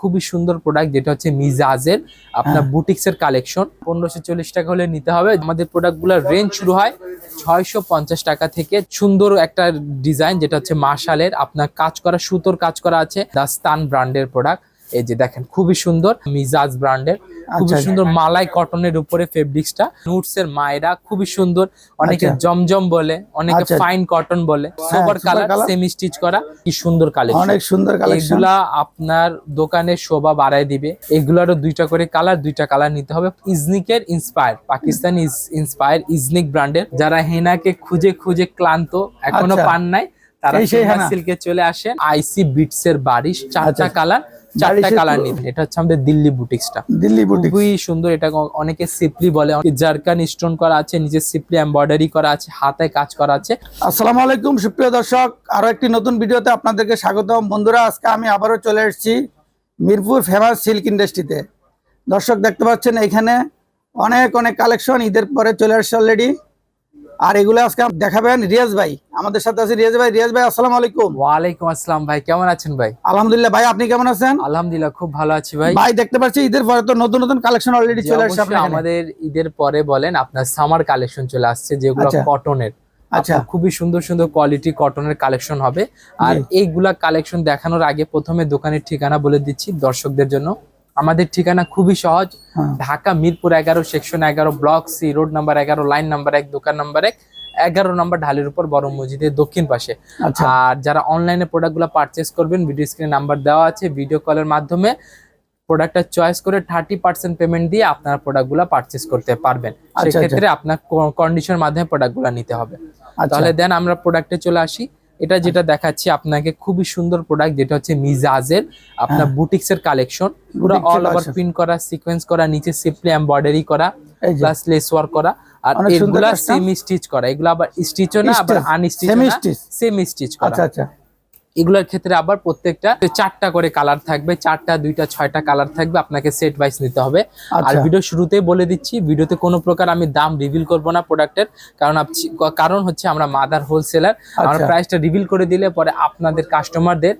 খুবই সুন্দর প্রোডাক্ট যেটা হচ্ছে মিজাজের আপনার বুটিক্সের বুটিক্স এর কালেকশন পনেরোশো চল্লিশ টাকা হলে নিতে হবে। আমাদের প্রোডাক্টগুলোর রেঞ্জ শুরু হয় ছয়শো পঞ্চাশ টাকা থেকে। সুন্দর একটা ডিজাইন যেটা হচ্ছে মার্শালের। আপনার কাজ করা সুতোর কাজ করা আছে। দাস্তান ব্র্যান্ডের প্রোডাক্ট এই যে দেখেন খুবই সুন্দর মিজাজ ব্র্যান্ডের খুবই আচ্ছা। সুন্দর মালাই কটনের উপরে ফেব্রিক্সটা নুটস এর মায়েরা খুবই সুন্দর অনেকে আচ্ছা। জমজম বলে অনেকে আচ্ছা। ফাইন কটন বলে super কালার সেমি স্টিচ করা কি সুন্দর কালেকশন অনেক সুন্দর কালেকশন এগুলা আপনার দোকানে শোভা বাড়ায় দিবে এগুলারও দুইটা করে কালার দুইটা কালার নিতে হবে ইজনিকের inspire Pakistan is inspire Iznik ব্র্যান্ডের যারা হেনাকে খুঁজে খুঁজে ক্লান্ত এখনও আচ্ছা। পান নাই তারা। সিল্কে চলে আসেন আইসি বিটস এর বারিশ চারটা আচ্ছা। কালার চারটা কালার এটা হচ্ছে আমাদের দিল্লি বুটিক্সটা। দিল্লি বুটিক খুবই সুন্দর এটা অনেকে সিপলি বলে জারকান স্টোন করা আছে নিচে সিপলি এমব্রয়ডারি করা আছে হাতে কাজ করা আছে। আসসালামু আলাইকুম সুপ্রিয় দর্শক। আরও একটি নতুন ভিডিওতে আপনাদেরকে স্বাগতম। বন্ধুরা আজকে আমি আবারও চলে এসেছি মিরপুর ফেমাস সিল্ক ইন্ডাস্ট্রিতে দর্শক দেখতে পাচ্ছেন এখানে অনেক অনেক কালেকশন ঈদের পরে চলে আসছে অলরেডি আর এগুলো আজকে দেখাবেন রিয়াজ ভাই। আমাদের সাথে আছে রিয়াজ ভাই। রিয়াজ ভাই আসসালামু আলাইকুম। ওয়ালাইকুম আসসালাম ভাই কেমন আছেন ভাই? আলহামদুলিল্লাহ ভাই আপনি কেমন আছেন? আলহামদুলিল্লাহ খুব ভালো আছি ভাই। ভাই দেখতে পাচ্ছি ঈদের পরে তো নতুন নতুন কালেকশন অলরেডি চলে আসছে আমাদের ঈদের পরে বলেন আপনার সামার কালেকশন চলে আসছে যেগুলো আচ্ছা। কটনের আচ্ছা। খুবই সুন্দর সুন্দর কোয়ালিটি কটনের কালেকশন হবে। আর এইগুলা কালেকশন দেখানোর আগে প্রথমে দোকানের ঠিকানা বলে দিচ্ছি দর্শকদের জন্য। আমাদের ঠিকানা খুবই সহজ। হ্যাঁ। ঢাকা মিরপুর এগারো সেকশন এগারো ব্লক সি রোড নাম্বার এগারো লাইন নাম্বার এক দোকান নাম্বার এক এগারো নম্বর ঢালের উপর বড় মসজিদের দক্ষিণ পাশে। আচ্ছা। আর যারা অনলাইনে প্রোডাক্টগুলো পারচেস করবেন ভিডিও স্ক্রিনে নাম্বার দেওয়া আছে ভিডিও কলের মাধ্যমে প্রোডাক্টটা চয়েস করে থার্টি পার্সেন্ট পেমেন্ট দিয়ে আপনার প্রোডাক্টগুলো পারচেস করতে পারবেন। আচ্ছা। সেক্ষেত্রে আপনার কন্ডিশনের মাধ্যমে প্রোডাক্টগুলো নিতে হবে। আচ্ছা। তাহলে দেন আমরা প্রোডাক্টে চলে আসি। এটা যেটা দেখাচ্ছি আপনাকে খুবই সুন্দর প্রোডাক্ট যেটা হচ্ছে মিজাজের আপনার বুটিক্স এর কালেকশন পুরো অল ওভার প্রিন্ট করা সিকোয়েন্স করা নিচে সিম্পলি এমব্রয়ডারি করা প্লাস লেস ওয়ার্ক করা আর এগুলা সেমি স্টিচ করা। এগুলো আবার স্টিচও না আবার আনস্টিচ সেমি স্টিচ করা। আচ্ছা আচ্ছা। এগুলোর ক্ষেত্রে আবার প্রত্যেকটা চারটা করে কালার থাকবে চারটা দুইটা ছয়টা কালার থাকবে আপনাকে সেট ওয়াইজ নিতে হবে আর আচ্ছা ভিডিও শুরুতেই বলে দিচ্ছি ভিডিওতে কোনো প্রকার আমি দাম রিভিল করব না প্রোডাক্টের কারণ কারণ হচ্ছে আমরা মাদার হোলসেলার আমরা আচ্ছা। প্রাইসটা রিভিল করে দিলে পরে আপনাদের কাস্টমারদের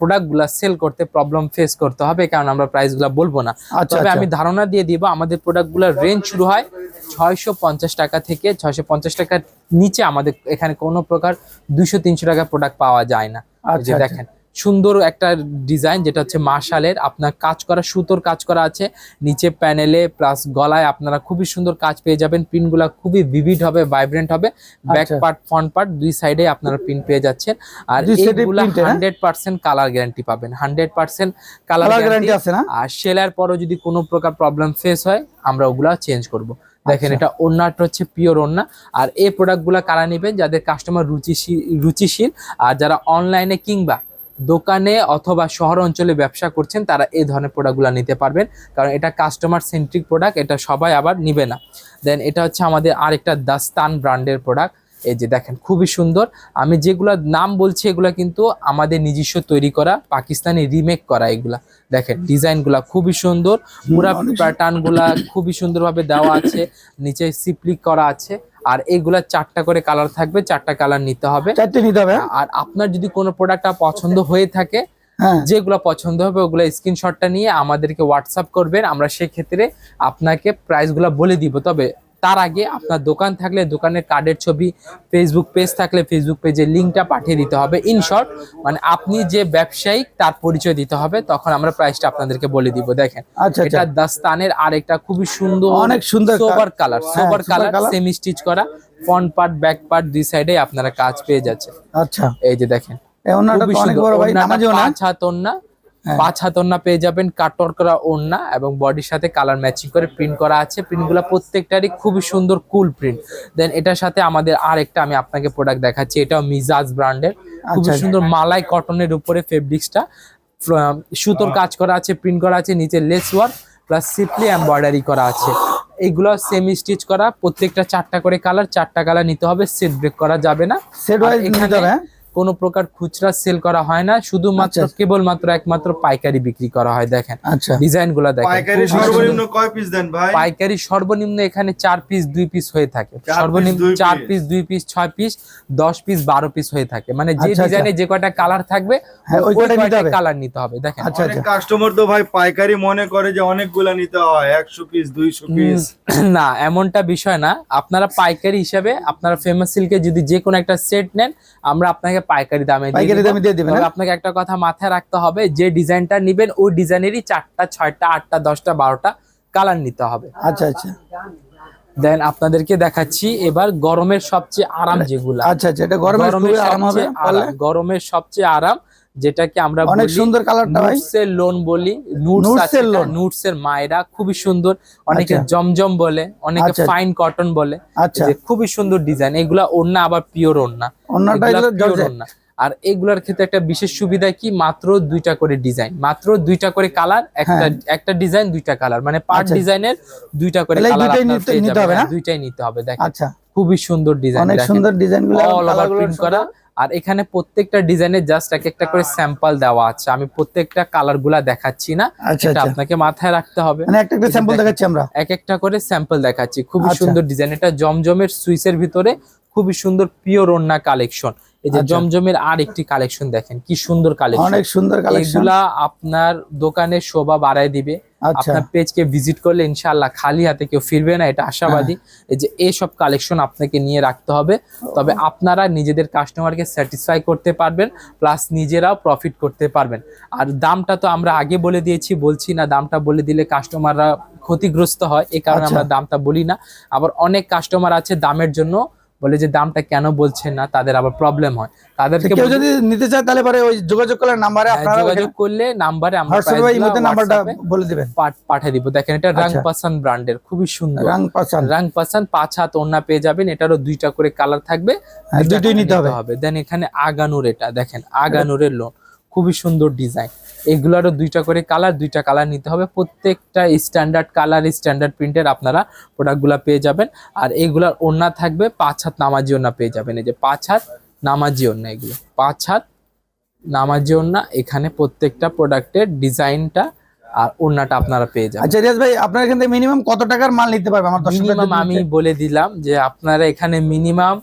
প্রোডাক্টগুলো সেল করতে প্রবলেম ফেস করতে হবে কারণ আমরা প্রাইসগুলো বলব না আচ্ছা, তবে আচ্ছা। আমি ধারণা দিয়ে দিব আমাদের প্রোডাক্টগুলোর রেঞ্জ শুরু হয় ছয়শো পঞ্চাশ টাকা থেকে ছয়শো পঞ্চাশ টাকার নিচে আমাদের এখানে কোনো প্রকার দুইশো তিনশো টাকা প্রোডাক্ট পাওয়া যায় না আচ্ছা। দেখেন সুন্দর একটা ডিজাইন যেটা হচ্ছে মার্শালের। আপনার কাজ করা সুতোর কাজ করা আছে। নিচে প্যানেলে প্লাস গলায় আপনারা খুবই সুন্দর কাজ পেয়ে যাবেন। প্রিন্টগুলো খুবই ভিভিড হবে ভাইব্রেন্ট হবে। ব্যাক। পার্ট ফ্রন্ট পার্ট দুই সাইডে আপনারা প্রিন্ট পেয়ে যাচ্ছেন। আর এইগুলা? হান্ড্রেড পার্সেন্ট কালার গ্যারান্টি পাবেন। হান্ড্রেড পার্সেন্ট কালার গ্যারান্টি আছে না? আর সেলার পরও যদি কোনো প্রকার প্রবলেম ফেস হয় আমরা ওগুলা চেঞ্জ করব। দেখেন আচ্ছা। এটা ওড়নাটা হচ্ছে পিওর ওড়না। আর এই প্রোডাক্টগুলো কারা নেবেন? যাদের কাস্টমার রুচিশীল রুচিশীল। আর যারা অনলাইনে কিংবা দোকানে অথবা শহর অঞ্চলে ব্যবসা করছেন তারা এই ধরনের প্রোডাক্টগুলো নিতে পারবেন। কারণ এটা কাস্টমার সেন্ট্রিক প্রোডাক্ট এটা সবাই আবার নিবে না। দেন এটা হচ্ছে আমাদের আরেকটা দাস্তান ব্র্যান্ডের প্রোডাক্ট এই যে দেখেন খুবই সুন্দর। আমি যেগুলো নাম বলছি এগুলা কিন্তু আমাদের নিজস্ব তৈরি করা পাকিস্তানি রিমেক করা এগুলা। দেখেন ডিজাইনগুলা খুবই সুন্দর। পুরা অনেক সুন্দর। প্যাটার্নগুলা খুবই সুন্দরভাবে দেওয়া আছে। নিচে সিপ্লিক করা আছে। আর এইগুলা চারটা করে কালার থাকবে চারটা কালার নিতে হবে। চারটে নিতে হবে? আর আপনার যদি কোনো প্রোডাক্ট পছন্দ হয়ে থাকে হ্যাঁ। যেগুলো পছন্দ হবে ওগুলো স্ক্রিনশটটা নিয়ে আমাদেরকে হোয়াটসঅ্যাপ করবেন। আমরা সেক্ষেত্রে আপনাকে প্রাইসগুলো বলে দিব। তবে তার আগে আপনার দোকান থাকলে দোকানের কার্ডের ছবি ফেসবুক পেজ থাকলে ফেসবুক পেজে লিঙ্কটা পাঠিয়ে দিতে হবে। ইন শর্ট মানে আপনি যে ব্যবসায়িক তার পরিচয় দিতে হবে তখন আমরা প্রাইসটা আপনাদেরকে বলে দিব। দেখেন আচ্ছা এটা আচ্ছা দাস্তানের আরেকটা খুবই সুন্দর অনেক সুন্দর sober colour sober colour semi stitch করা ফ্রন্ট পার্ট ব্যাক পার্ট দুই সাইডে আপনারা কাজ পেয়ে যাচ্ছে আচ্ছা। এই যে দেখেন ওনাটা অনেক। বড় ভাই। পাঁচ হাত ওড়না পেয়ে যাবেন কাটর করা ওড়না এবং বডির সাথে কালার ম্যাচিং করে প্রিন্ট করা আছে। প্রিন্টগুলো প্রত্যেকটারই খুবই সুন্দর কুল প্রিন্ট দেন এটার সাথে আমাদের আর একটা আমি আপনাকে প্রোডাক্ট দেখাচ্ছি এটাও মিজাজ ব্র্যান্ডের খুবই আচ্ছা। সুন্দর মালাই কটনের উপরে ফেব্রিক্সটা সুতোর কাজ করা আছে প্রিন্ট করা আছে নিচে lace work plus simply embroidery করা আছে। এইগুলো সেমি স্টিচ করা প্রত্যেকটা চারটা করে কালার চারটা কালার নিতে হবে সেট ব্রেক করা যাবে না। সেট ওয়াইজ নিতে এখানে হবে হ্যাঁ? কোনো প্রকার খুচরা সেল করা হয় না শুধুমাত্র আচ্ছা। কেবলমাত্র একমাত্র পাইকারি বিক্রি করা হয় দেখেন। আচ্ছা। ডিজাইনগুলা দেখেন। পাইকারি সর্বনিম্ন কয় পিস দেন ভাই? পাইকারি সর্বনিম্ন এখানে চার পিস দুই পিস হয়ে থাকে। সর্বনিম্ন চার পিস দুই পিস ছয় পিস দশ পিস বারো পিস হয়ে থাকে। মানে যে আচ্ছা, ডিজাইনে যে কয়টা কালার থাকবে হ্যাঁ, ওই কয়টা। কালার নিতে হবে দেখেন। আচ্ছা অনেক আচ্ছা। কাস্টমার তো ভাই পাইকারি মনে করে যে অনেকগুলা নিতে হয় একশো পিস দুইশো পিস না এমনটা বিষয় না। আপনারা পাইকারি হিসাবে আপনারা ফেমাস সিল্কে যদি যে কোনো একটা সেট নেন আমরা আপনাকে পাইকারি দামে পাইকারি দামে দিয়ে দিবেন হ্যাঁ? আপনাকে একটা কথা মাথায় রাখতে হবে যে ডিজাইনটা নেবেন ওই ডিজাইনেরই চারটা ছয়টা আটটা দশটা বারোটা কালার নিতে হবে। আচ্ছা আচ্ছা। দেন আপনাদেরকে দেখাচ্ছি এবার গরমের সবচেয়ে আরাম যেগুলো। আচ্ছা আচ্ছা এটা গরমের আরাম হবে গরমের সবচেয়ে আরাম যেটাকে আমরা অনেক সুন্দর কালারটা ভাই। নুটসের লোন বলি। নুটসের মায়েরা খুবই সুন্দর অনেকে আচ্ছা। জমজম বলে অনেকে আচ্ছা। ফাইন কটন বলে। আচ্ছা। যে খুবই সুন্দর ডিজাইন এগুলা ওড়না আবার পিওর জর্জেট ওড়না। আর এগুলার ক্ষেত্রে একটা বিশেষ সুবিধা কি? মাত্র দুইটা করে ডিজাইন মাত্র দুইটা করে কালার একটা একটা ডিজাইন দুইটা কালার মানে পার হ্যাঁ। আচ্ছা। ডিজাইনের দুইটা করে কালার দুইটাই নিতে- হবে? হ্যাঁ, দুইটাই নিতে হবে দেখেন। আচ্ছা। খুবই সুন্দর ডিজাইন অনেক সুন্দর ডিজাইনগুলো অল ওভার প্রিন্ট করা। আর এখানে প্রত্যেকটা ডিজাইনের জাস্ট এক একটা করে স্যাম্পল দেওয়া আছে। আমি প্রত্যেকটা কালারগুলা দেখাচ্ছি না। আচ্ছা এটা আচ্ছা। আপনাকে মাথায় রাখতে হবে। মানে একটা একটা স্যাম্পল দেখাচ্ছি আমরা। এক একটা করে স্যাম্পল দেখাচ্ছি। খুবই আচ্ছা। সুন্দর ডিজাইন এটা জমজমের সুইসের ভিতরে খুবই সুন্দর পিওর ওন্না কালেকশন এই যে আচ্ছা। জমজমের আর একটি কালেকশন দেখেন কি সুন্দর কালেকশন অনেক সুন্দর কালেকশন এগুলা আপনার দোকানের শোভা বাড়ায় দিবে। আচ্ছা। আপনার পেজকে ভিজিট করলে ইনশাআল্লাহ খালি হাতে কেউ ফিরবে না এটা আশাবাদী। হ্যাঁ। এই যে এইসব কালেকশন আপনাকে নিয়ে রাখতে হবে। তবে আপনারা নিজেদের কাস্টমারকে স্যাটিসফাই করতে পারবেন প্লাস নিজেরাও প্রফিট করতে পারবেন। আর দামটা তো আমরা আগে বলে দিয়েছি বলছি না দামটা বলে দিলে কাস্টমাররা ক্ষতিগ্রস্ত হয় এই কারণে আচ্ছা। আমরা দামটা বলি না। আবার অনেক কাস্টমার আছে দামের জন্য বলে যে দামটা কেন বলছেন না তাদের আবার প্রবলেম হয়। তাদেরকে কেউ যদি নিতে চায় তাহলে পরে ওই যোগাযোগ করলে নাম্বারে হ্যাঁ, আপনারা যোগাযোগ করলে নাম্বারে আমরা হোয়াটসঅ্যাপে নাম্বারটা বলে দিবেন। পাঠিয়ে দিব। দেখেন এটা রাং আচ্ছা। পাসান ব্র্যান্ডের খুবই সুন্দর। রাং পাচান রাং পাসান পাঁচ হাত ওন্না পেয়ে যাবেন এটারও দুইটা করে কালার থাকবে। হ্যাঁ, করে নিতে হবে। দেন এখানে আগানুর এটা দেখেন আগানুরের লোন খুবই সুন্দর ডিজাইন। এগুলারও দুইটা করে কালার দুইটা কালার নিতে হবে। প্রত্যেকটা স্ট্যান্ডার্ড কালার স্ট্যান্ডার্ড প্রিন্টের আপনারা প্রোডাক্টগুলো পেয়ে যাবেন। আর এগুলার ওন্না থাকবে পাঁচ হাত নামাজি ওন্না পেয়ে যাবেন। এই যে পাঁচ হাত নামাজি ওন্না এগুলো। পাঁচ হাত নামাজি ওন্না এখানে প্রত্যেকটা প্রোডাক্টের ডিজাইনটা আর ওন্নাটা আপনারা পেয়ে যাবেন। আচ্ছা রিয়াজ ভাই আপনার এখান থেকে মিনিমাম কত টাকার মাল নিতে পারবে? আমার মিনিমাম আমি বলে দিলাম যে আপনারা এখানে মিনিমাম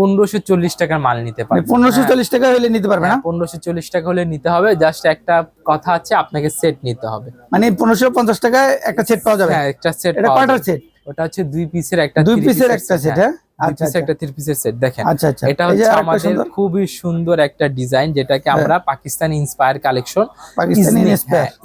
পনেরোশো চল্লিশ টাকার মাল নিতে মানে পারবেন পনেরোশো চল্লিশ টাকা হলে নিতে পারবে না? পনেরোশো চল্লিশ টাকা হলে নিতে হবে। জাস্ট একটা কথা আছে আপনাকে সেট নিতে হবে। মানে পনেরোশো পঞ্চাশ টাকায় একটা সেট পাওয়া যাবে? হ্যাঁ একটা সেট এটা কয়টার সেট ওটা হচ্ছে দুই পিসের একটা দুই পিসের একটা সেট হ্যাঁ। হ্যাঁ? আচ্ছা আচ্ছা। একটা থ্রি পিসের সেট দেখেন। আচ্ছা এটা হচ্ছে আমাদের হ্যাঁ। খুবই সুন্দর একটা ডিজাইন যেটাকে আমরা পাকিস্তান ইন্সপায়ার কালেকশন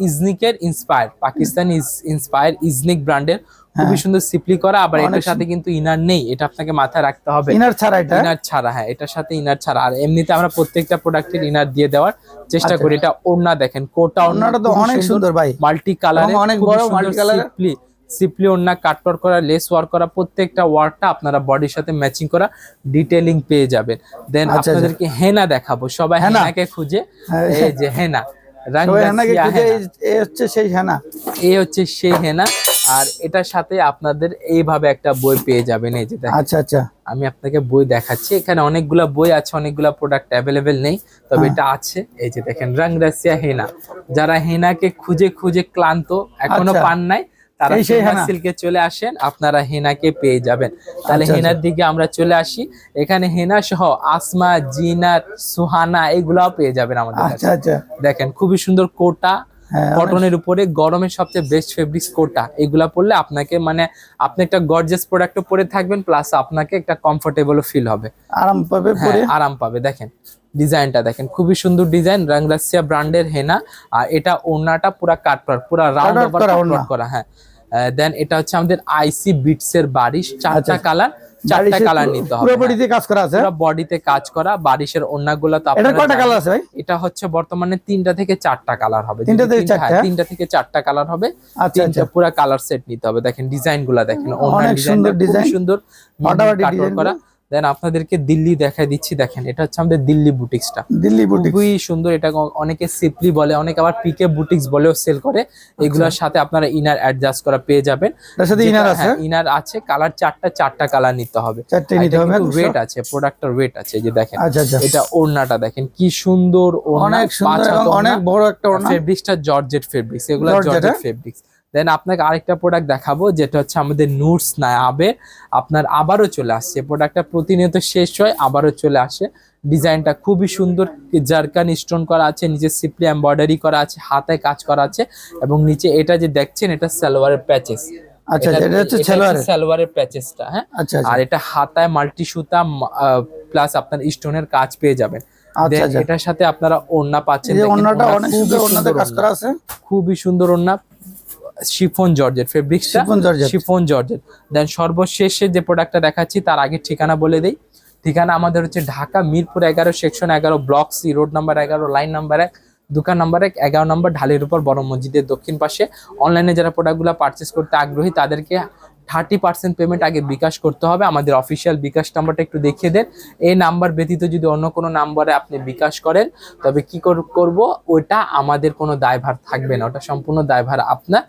ইজনিকের ইন্সপায়ার পাকিস্তানি ইন্সপায়ার ইজনিক ব্র্যান্ডের খুবই সুন্দর সিপলি করা আবার হ্যাঁ। এটার সাথে কিন্তু ইনার নেই এটা আপনাকে মাথায় রাখতে হবে ইনার ছাড়া এটা ইনার ছাড়া হ্যাঁ এটার সাথে ইনার ছাড়া আর এমনিতে আমরা প্রত্যেকটা প্রোডাক্টের ইনার দিয়ে দেওয়ার চেষ্টা আচ্ছা। করি এটা ওড়না দেখেন কোটা ওড়নাটা তো অনেক সুন্দর ভাই মাল্টি কালার অনেক বড় multi colour। সিপলি সিপলি ওড়না কাটওয়ার করা লেস ওয়ার্ক করা প্রত্যেকটা ওয়ার্কটা আপনারা বডির সাথে ম্যাচিং করা ডিটেইলিং পেয়ে যাবেন দেন আচ্ছা, আচ্ছা। আপনাদেরকে হেনা দেখাবো সবাই হেনা? হেনাকে খুঁজে হ্যাঁ, এই যে হেনা রং সবাই হেনাকে খুঁজে হেনা। এই হচ্ছে সেই হেনা এই হচ্ছে সেই হেনা আর এটার সাথে আপনাদের এইভাবে একটা বই পেয়ে যাবেন এই যে দেখেন। আচ্ছা আচ্ছা। আমি আপনাকে বই দেখাচ্ছি। এখানে অনেকগুলা বই আছে অনেকগুলা প্রোডাক্ট অ্যাভেলেবেল নেই তবে হ্যাঁ। এটা আছে। এই যে দেখেন রং রাসিয়া হেনা যারা হেনাকে খুঁজে খুঁজে ক্লান্ত এখনও আচ্ছা। পান নাই তারা। সিল্কে চলে আসেন আপনারা হেনাকে পেয়ে যাবেন। তাহলে আচ্ছা, হেনার দিকে আমরা চলে আসি। এখানে হেনা সহ আসমা জিনাত সুহানা এগুলাও পেয়ে যাবেন আমাদের কাছে। আচ্ছা আচ্ছা। দেখেন খুবই সুন্দর কোটা কটনের উপরে গরমের সবচেয়ে বেস্ট ফেব্রিক্স কোটা। এগুলা পরলে আপনাকে মানে আপনি একটা গর্জেস প্রোডাক্টও পরে থাকবেন প্লাস আপনাকে একটা কমফোর্টেবলও ফিল হবে। আরাম পাবে হ্যাঁ পরে। আরাম পাবে। দেখেন ডিজাইনটা দেখেন খুবই সুন্দর ডিজাইন রাংরাসিয়া ব্র্যান্ডের হেনা আর এটা ওড়নাটা পুরা কাটওয়ার পুরা রাউন্ড ওভার করা হ্যাঁ। দেন এটা হচ্ছে আমাদের আইসি বিটস এর বারিশ চারটা আচ্ছা। কালার চারটা বারিশের কালার নিতে হবে পুরো হ্যাঁ। বডিতে কাজ করা আছে পুরো বডিতে কাজ করা বারিশের ওড়নাগুলো তো আপনারা কয়টা কালার আছে ভাই? এটা হচ্ছে বর্তমানে তিনটা থেকে চারটা কালার হবে। তিনটা থেকে তিনটা- হ্যাঁ, চারটা? তিনটা থেকে চারটা কালার হবে। আচ্ছা তিনটা আচ্ছা। পুরো কালার সেট নিতে হবে। দেখেন ডিজাইনগুলা দেখেন অনেক সুন্দর ডিজাইন সুন্দর করা। দেন আপনাদেরকে দিল্লি দেখাই দিচ্ছি দেখেন এটা হচ্ছে আমাদের দিল্লি বুটিক্সটা। দিল্লি বুটিক খুবই সুন্দর এটা অনেকে সিপলি বলে অনেকে আবার পিকে বুটিক্স বলেও সেল করে। এগুলোর সাথে আপনারা ইনার অ্যাডজাস্ট করা পেয়ে যাবেন। তার সাথে ইনার আছে? ইনার আছে কালার চারটা চারটা কালার নিতে হবে। চারটে নিতে হবে ওয়েট আছে প্রোডাক্টের ওয়েট আছে যে দেখেন। আচ্ছা আচ্ছা। এটা ওড়নাটা দেখেন কি সুন্দর অনেক সুন্দর অনেক বড় একটা ওড়না। ফেব্রিক্সটা জর্জেট ফেব্রিক্স এগুলো জর্জেট হ্যাঁ? ফেব্রিক্স দেন আপনাকে আরেকটা প্রোডাক্ট দেখাবো যেটা হচ্ছে আমাদের নুটস না আবে আপনার আবারও চলে আসছে। প্রোডাক্টটা প্রতিনিয়ত শেষ হয় আবারও চলে আসে। ডিজাইনটা খুবই সুন্দর জারকান স্টোন করা আছে নিচে সিপলি এমব্রয়ডারি করা আছে হাতে কাজ করা আছে এবং নিচে এটা যে দেখছেন এটা সালোয়ারের প্যাচেস আচ্ছা আচ্ছা, এটা হচ্ছে ছেলোয়ারের সালোয়ারের। প্যাচেসটা হ্যাঁ? আচ্ছা আচ্ছা। আর এটা হাতায় মাল্টি সুতা প্লাস আপনার স্টোনের কাজ পেয়ে যাবেন। আচ্ছা আচ্ছা। এটার সাথে আপনারা পাচ্ছেন অনেক সুন্দর কাজ করা আছে। খুবই সুন্দর ওড়না। Chiffon georgette fabric chiffon georgette. Chiffon georgette. Then সর্বশেষে যে প্রোডাক্টটা দেখাচ্ছি তার আগে ঠিকানা বলে দেই। ঠিকানা আমাদের হচ্ছে ঢাকা মিরপুর এগারো সেকশন এগারো ব্লক সি রোড নাম্বার এগারো লাইন নাম্বার এক দোকান নাম্বার এক এগারো নম্বর ঢালের উপর বড় মসজিদের দক্ষিণ পাশে। অনলাইনে যারা প্রোডাক্টগুলো পারচেস করতে আগ্রহী তাদেরকে থার্টি পার্সেন্ট পেমেন্ট আগে বিকাশ করতে হবে। আমাদের অফিসিয়াল বিকাশ নাম্বারটা একটু দেখিয়ে দেন। এই নাম্বার ব্যতীত যদি অন্য কোনো নাম্বারে আপনি বিকাশ করেন তবে কি কর- করব? ওটা আমাদের কোনো দায়ভার থাকবে না। ওটা সম্পূর্ণ দায়ভার আপনার।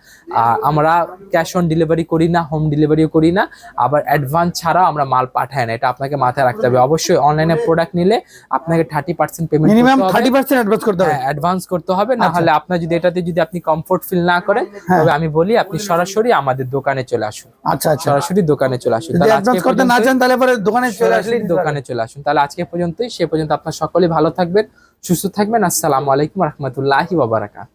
আমরা ক্যাশ অন ডেলিভারি করি না হোম ডেলিভারিও করি না। আবার অ্যাডভান্স ছাড়াও আমরা মাল পাঠাই না। এটা আপনাকে মাথায় রাখতে হবে। অবশ্যই অনলাইনে প্রোডাক্ট নিলে আপনাকে thirty percent payment minimum thirty percent advance করতে হবে। অ্যাডভান্স করতে হবে। না হলে আপনার যদি এটাতে যদি আপনি কমফোর্ট ফিল না করেন হ্যাঁ। তবে আমি বলি আপনি সরাসরি আমাদের দোকানে চলে আসুন। আচ্ছা আচ্ছা। সরাসরি দোকানে চলে আসুন। তাহলে অ্যাডভান্স আজকে করতে না চান তাহলে পরে দোকানে চলে আসলে দোকানে চলে আসুন। তাহলে আজকে পর্যন্তই। সে পর্যন্ত আপনার সকলেই ভালো থাকবেন সুস্থ থাকবেন। আসসালামু আলাইকুম রহমতুল্লাহি বাবারাকাত